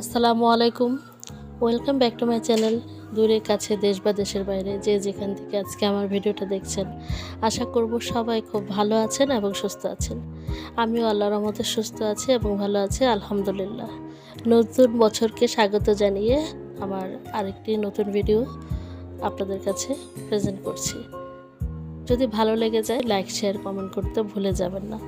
আসসালামু আলাইকুম। Welcome back to my channel দূরে কাছে দেশ বা দেশের বাইরে, যে যেখান থেকে আজকে আমার ভিডিওটা দেখছেন। আশা করব সবাই খুব ভালো আছেন এবং সুস্থ আছেন। আমিও আল্লাহর রহমতে সুস্থ আছি এবং ভালো আছি, আলহামদুলিল্লাহ। নতুন বছরকে স্বাগত জানিয়ে আমার আরেকটি নতুন ভিডিও আপনাদের কাছে প্রেজেন্ট করছি। যদি ভালো লেগে যায় লাইক শেয়ার কমেন্ট করতে ভুলে যাবেন না।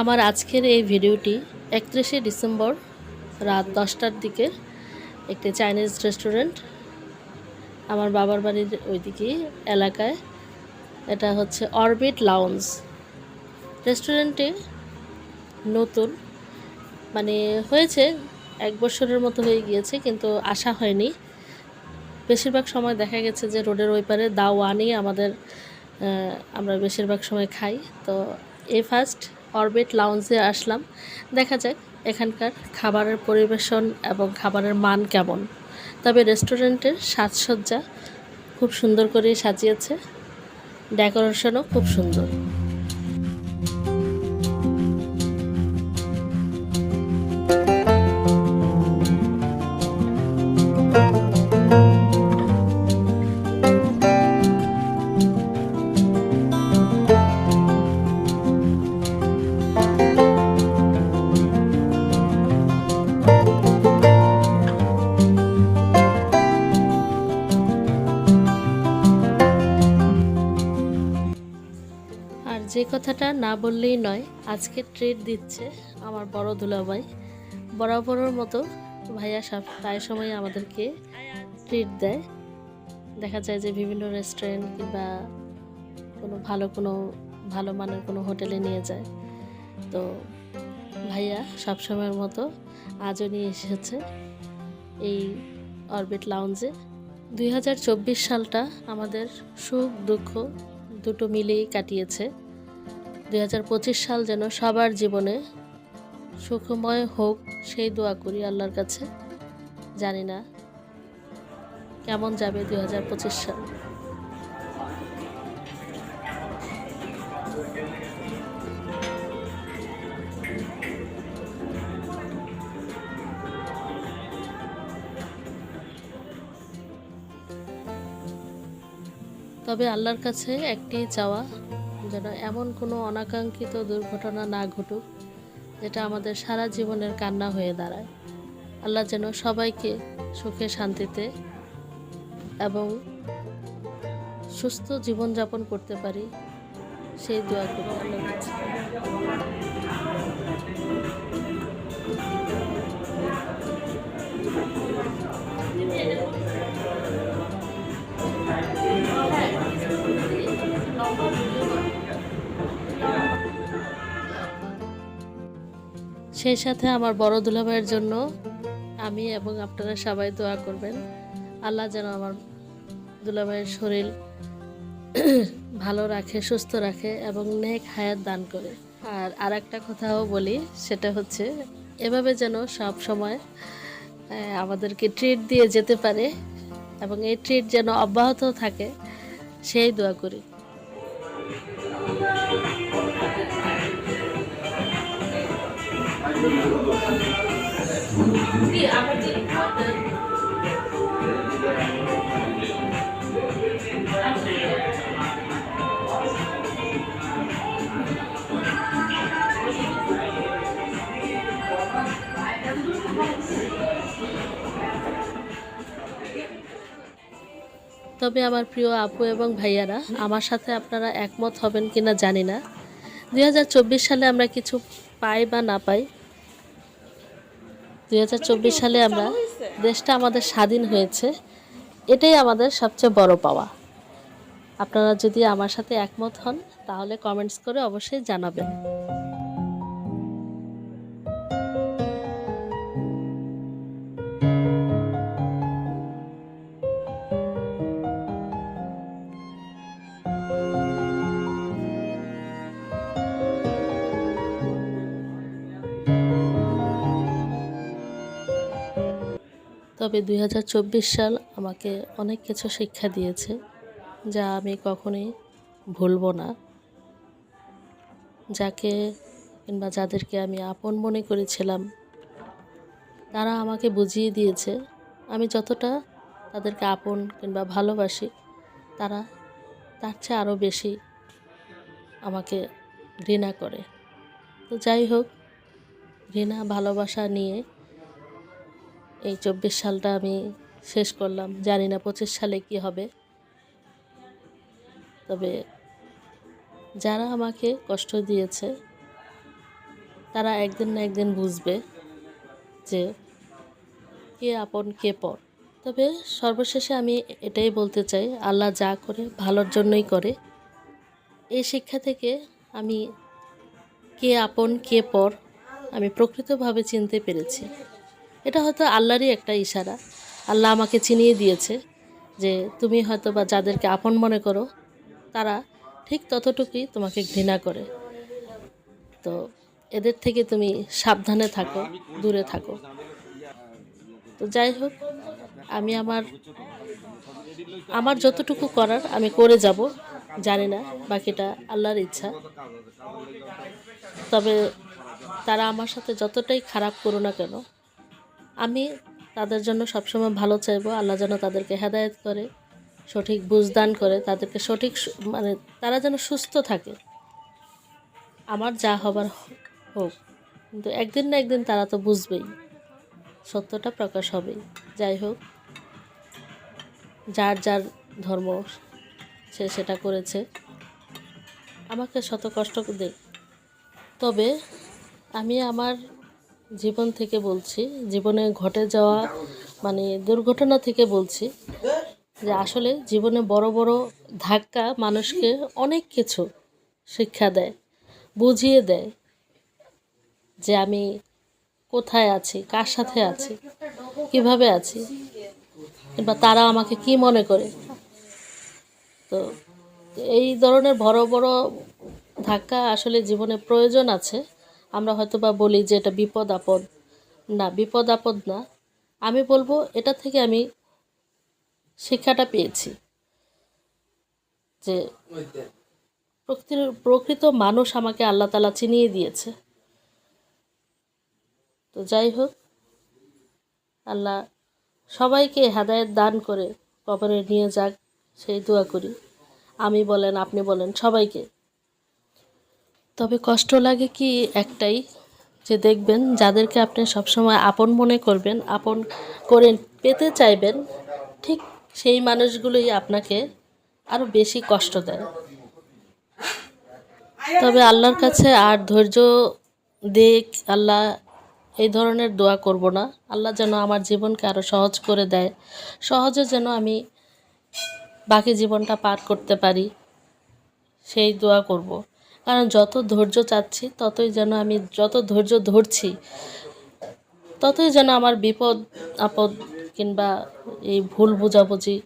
আমার আজকের এই ভিডিওটি একত্রিশে ডিসেম্বর রাত দশটার দিকে একটি চাইনিজ রেস্টুরেন্ট আমার বাবার বাড়ির ওইদিকে এলাকায়। এটা হচ্ছে অরবিট লাউন্স রেস্টুরেন্টে নতুন মানে হয়েছে এক বছরের মতো হয়ে গিয়েছে, কিন্তু আসা হয়নি। বেশিরভাগ সময় দেখা গেছে যে রোডের ওই পারে দাওয়ানি আমাদের আমরা বেশিরভাগ সময় খাই। তো এ ফার্স্ট অরবিট লাউঞ্জে আসলাম। দেখা যাক এখানকার খাবারের পরিবেশন এবং খাবারের মান কেমন। তবে রেস্টুরেন্টের সাজসজ্জা খুব সুন্দর করে সাজিয়েছে। ডেকোরেশনও খুব সুন্দর। কথাটা না বললেই নয়, আজকে ট্রিট দিচ্ছে আমার বড় দুলাভাই। বরাবরের মতো ভাইয়া সব প্রায় সময় আমাদেরকে ট্রিট দেয়। দেখা যায় যে বিভিন্ন রেস্টুরেন্ট কিংবা কোনো ভালো কোনো, ভালো মানের কোনো হোটেলে নিয়ে যায়। তো ভাইয়া সবসময়ের মতো আজও নিয়ে এসেছে এই অরবিট লাউঞ্জে দুই হাজার চব্বিশ সালটা আমাদের সুখ দুঃখ দুটো মিলেই কাটিয়েছে। দুই হাজার পঁচিশ সাল যেন সবার জীবনে সুখময় হোক, সেই দোয়া করি আল্লাহর কাছে। জানি না কেমন যাবে দুই হাজার পঁচিশ সাল। তবে আল্লাহর কাছে একটি চাওয়া যেন এমন কোনো অনাকাঙ্ক্ষিত দুর্ঘটনা না ঘটুক, যেটা আমাদের সারা জীবনের কান্না হয়ে দাঁড়ায়। আল্লাহ যেন সবাইকে সুখে শান্তিতে এবং সুস্থ জীবনযাপন করতে পারি, সেই দোয়া করি। আল্লাহর কাছে সেই সাথে আমার বড় দুলাভাইয়ের জন্য আমি এবং আপনারা সবাই দোয়া করবেন। আল্লাহ যেন আমার দুলাভাইয়ের শরীর ভালো রাখে, সুস্থ রাখে এবং নেক হায়াত দান করে। আর আর একটা কথাও বলি, সেটা হচ্ছে এভাবে যেন সব সময় আমাদেরকে ট্রিট দিয়ে যেতে পারে এবং এই ট্রিট যেন অব্যাহত থাকে, সেই দোয়া করি। তবে আমার প্রিয় আপু এবং ভাইয়ারা, আমার সাথে আপনারা একমত হবেন কিনা জানি না। দুই হাজার চব্বিশ সালে আমরা কিছু পাই বা না পাই দুই হাজার চব্বিশ সালে আমরা দেশটা আমাদের স্বাধীন হয়েছে, এটাই আমাদের সবচেয়ে বড় পাওয়া। আপনারা যদি আমার সাথে একমত হন, তাহলে কমেন্টস করে অবশ্যই জানাবেন। তবে দু হাজার চব্বিশ সাল আমাকে অনেক কিছু শিক্ষা দিয়েছে, যা আমি কখনোই ভুলবো না। যাকে কিংবা যাদেরকে আমি আপন মনে করেছিলাম, তারা আমাকে বুঝিয়ে দিয়েছে, আমি যতটা তাদেরকে আপন কিংবা ভালোবাসি, তারা তার চেয়ে আরও বেশি আমাকে ঘৃণা করে। তো যাই হোক, ঘৃণা ভালোবাসা নিয়ে এই চব্বিশ সালটা আমি শেষ করলাম। জানি না পঁচিশ সালে কি হবে। তবে যারা আমাকে কষ্ট দিয়েছে, তারা একদিন না একদিন বুঝবে যে কে আপন, কে পর। তবে সর্বশেষে আমি এটাই বলতে চাই, আল্লাহ যা করে, ভালোর জন্যই করে। এই শিক্ষা থেকে আমি কে আপন, কে পর আমি প্রকৃতভাবে চিনতে পেরেছি। এটা হয়তো আল্লাহরই একটা ইশারা। আল্লাহ আমাকে চিনিয়ে দিয়েছে যে তুমি হয়তো বা যাদেরকে আপন মনে করো, তারা ঠিক ততটুকুই তোমাকে ঘৃণা করে। তো এদের থেকে তুমি সাবধানে থাকো, দূরে থাকো। তো যাই হোক, আমি আমার আমার যতটুকু করার আমি করে যাব, জানি না, বাকিটা আল্লাহর ইচ্ছা। তবে তারা আমার সাথে যতটাই খারাপ করো না কেন আমি তাদের জন্য সবসময় ভালো চাইব, আল্লাহ যেন তাদেরকে হেদায়েত করে, সঠিক বুঝদান করে, তাদেরকে সঠিক মানে তারা যেন সুস্থ থাকে। আমার যা হবার হোক, কিন্তু একদিন না একদিন তারা তো বুঝবেই, সত্যটা প্রকাশ হবেই। যাই হোক, যার যার ধর্ম সে সেটা করেছে। আমাকে শত কষ্ট দেখ তবে আমি আমার জীবন থেকে বলছি, জীবনে ঘটে যাওয়া মানে দুর্ঘটনা থেকে বলছি যে আসলে জীবনে বড় বড় ধাক্কা মানুষকে অনেক কিছু শিক্ষা দেয়, বুঝিয়ে দেয় যে আমি কোথায় আছি, কার সাথে আছি, কীভাবে আছি, কিংবা তারা আমাকে কি মনে করে। তো এই ধরনের বড় বড় ধাক্কা আসলে জীবনে প্রয়োজন আছে। আমরা হয়তো বা বলি যে এটা বিপদ আপদ। না, বিপদ আপদ না। আমি বলব এটা থেকে আমি শিক্ষাটা পেয়েছি যে প্রকৃতির, প্রকৃত মানুষ আমাকে আল্লাহ তালা চিনিয়ে দিয়েছে। তো যাই হোক, আল্লাহ সবাইকে হেদায়েত দান করে কবরে নিয়ে যাক, সেই দোয়া করি। আমি বলেন, আপনি বলেন, সবাইকে তবে কষ্ট লাগে কি একটাই, যে দেখবেন যাদেরকে আপনি সবসময় আপন মনে করবেন, আপন করে পেতে চাইবেন, ঠিক সেই মানুষগুলোই আপনাকে আরও বেশি কষ্ট দেয়। তবে আল্লাহর কাছে আর ধৈর্য দেখ, আল্লাহ এই ধরনের দোয়া করব না। আল্লাহ যেন আমার জীবনকে আরও সহজ করে দেয়, সহজে যেন আমি বাকি জীবনটা পার করতে পারি, সেই দোয়া করব। কারণ যত ধৈর্য চাচ্ছি, ততই যেন আমি যত ধৈর্য ধরছি, ততই যেন আমার বিপদ, আপদ কিংবা এই ভুল বোঝাবুঝি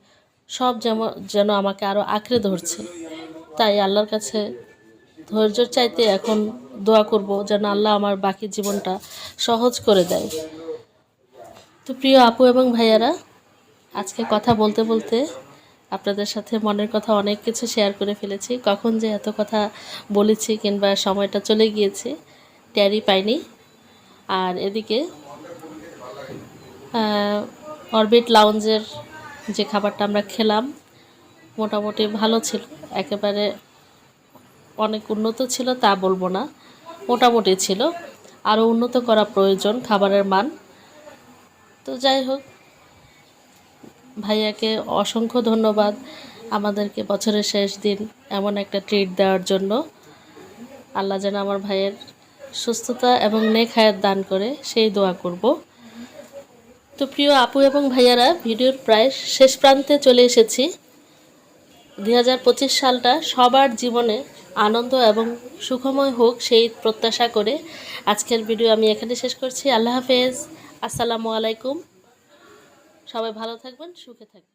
সব যেমন যেন আমাকে আরও আঁকড়ে ধরছে। তাই আল্লাহর কাছে ধৈর্যর চাইতে এখন দোয়া করব যেন আল্লাহ আমার বাকি জীবনটা সহজ করে দেয়। তো প্রিয় আপু এবং ভাইয়ারা, আজকে কথা বলতে বলতে আপনাদের সাথে মনের কথা অনেক কিছু শেয়ার করে ফেলেছি। কখন যে এত কথা বলেছি কিংবা সময়টা চলে গিয়েছে ট্যারি পাইনি। আর এদিকে অরবিট লাউঞ্জের যে খাবারটা আমরা খেলাম, মোটামুটি ভালো ছিল। একেবারে অনেক উন্নত ছিল, তা বলব না। মোটামুটি ছিল। আরও উন্নত করা প্রয়োজন, খাবারের মান। তো যাই হোক ভাইয়াকে অসংখ্য ধন্যবাদ আমাদেরকে বছরের শেষ দিন এমন একটা ট্রিট দেওয়ার জন্য। আল্লাহ যেন আমার ভাইয়ের সুস্থতা এবং নেক হায়াত দান করে সেই দোয়া করব। তো প্রিয় আপু এবং ভাইয়ারা, ভিডিওর প্রায় শেষ প্রান্তে চলে এসেছি। দু হাজার পঁচিশ সালটা সবার জীবনে আনন্দ এবং সুখময় হোক সেই প্রত্যাশা করে আজকের ভিডিও আমি এখানে শেষ করছি। আল্লাহ হাফেজ। আসসালামু আলাইকুম। সবাই ভালো থাকবেন সুখে থাকবেন।